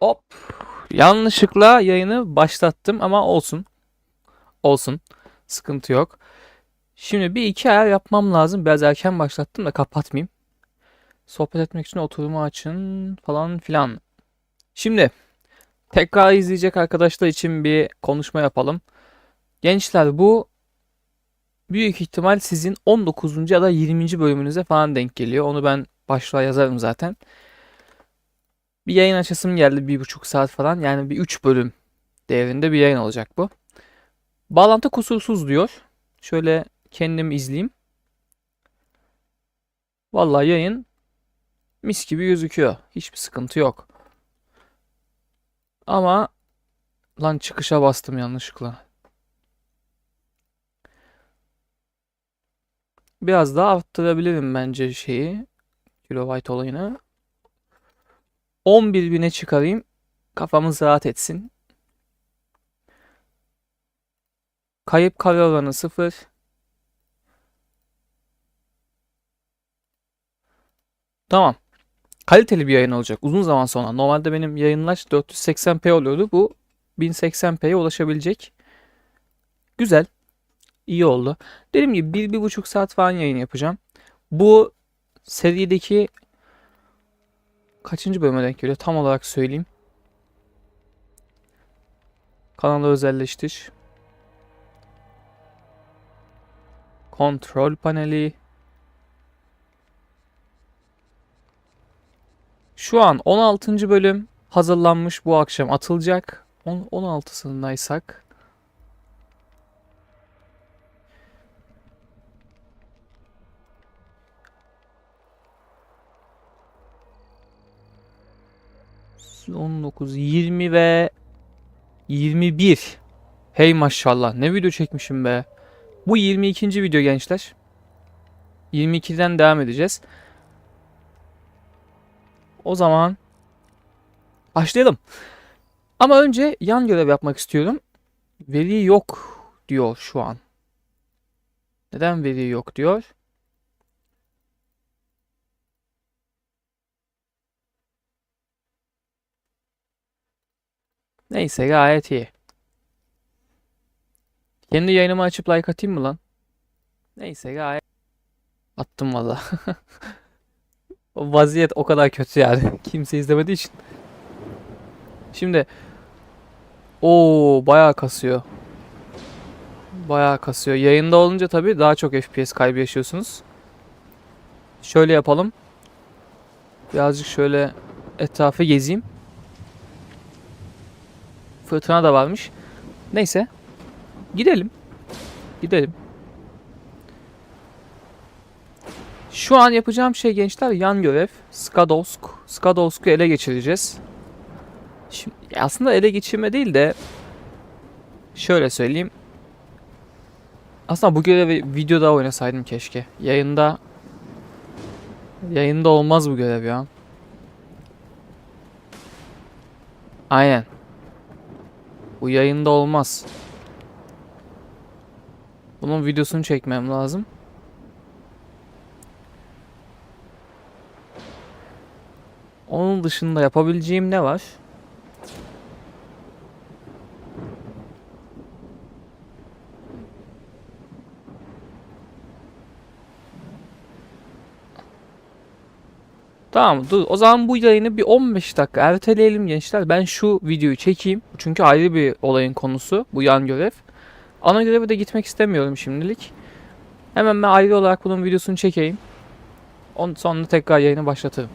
Hop. Yanlışlıkla yayını başlattım ama olsun. Olsun. Sıkıntı yok. Şimdi bir iki ayar yapmam lazım. Biraz erken başlattım da kapatmayayım. Sohbet etmek için oturumu açın falan filan. Şimdi tekrar izleyecek arkadaşlar için bir konuşma yapalım. Gençler bu büyük ihtimal sizin 19. ya da 20. bölümünüze falan denk geliyor. Onu ben başlığa yazarım zaten. Bir yayın açasım geldi bir buçuk saat falan. Yani bir 3 bölüm değerinde bir yayın olacak bu. Bağlantı kusursuz diyor. Şöyle kendim izleyeyim. Vallahi yayın mis gibi gözüküyor. Hiçbir sıkıntı yok. Ama lan çıkışa bastım yanlışlıkla. Biraz daha arttırabilirim bence şeyi. Kilobyte olayını. 11 bine çıkarayım. Kafamız rahat etsin. Kayıp kare oranı 0. Tamam. Kaliteli bir yayın olacak uzun zaman sonra. Normalde benim yayınlar 480p oluyordu. Bu 1080p'ye ulaşabilecek. Güzel. İyi oldu. Dediğim gibi bir, bir buçuk saat falan yayın yapacağım. Bu serideki kaçıncı bölüme denk geliyor? Tam olarak söyleyeyim. Kanalı özelleştir. Kontrol paneli. Şu an 16. bölüm hazırlanmış bu akşam atılacak. 16'sındaysak On dokuz, 20 ve 21. Hey maşallah ne video çekmişim be. Bu 22. video gençler. 22'den devam edeceğiz. O zaman başlayalım. Ama önce yan görev yapmak istiyorum. Veri yok diyor şu an. Neden veri yok diyor? Neyse gayet iyi. Kendi yayınımı açıp like atayım mı lan? Neyse gayet attım valla. Vaziyet o kadar kötü yani. Kimse izlemediği için. Şimdi o bayağı kasıyor. Bayağı kasıyor. Yayında olunca tabii daha çok FPS kaybı yaşıyorsunuz. Şöyle yapalım. Birazcık şöyle etrafı gezeyim. Fırtına da varmış. Neyse. Gidelim. Gidelim. Şu an yapacağım şey gençler yan görev. Skadovsk. Skadovsk'u ele geçireceğiz. Şimdi aslında ele geçirme değil de şöyle söyleyeyim. Aslında bu görevi videoda oynasaydım keşke. Yayında yayında olmaz bu görev ya. Aynen. Bu yayında olmaz. Bunun videosunu çekmem lazım. Onun dışında yapabileceğim ne var? Tamam dur o zaman bu yayını bir 15 dakika erteleyelim gençler. Ben şu videoyu çekeyim. Çünkü ayrı bir olayın konusu bu yan görev. Ana göreve de gitmek istemiyorum şimdilik. Hemen ben ayrı olarak bunun videosunu çekeyim. Ondan sonra tekrar yayını başlatırım.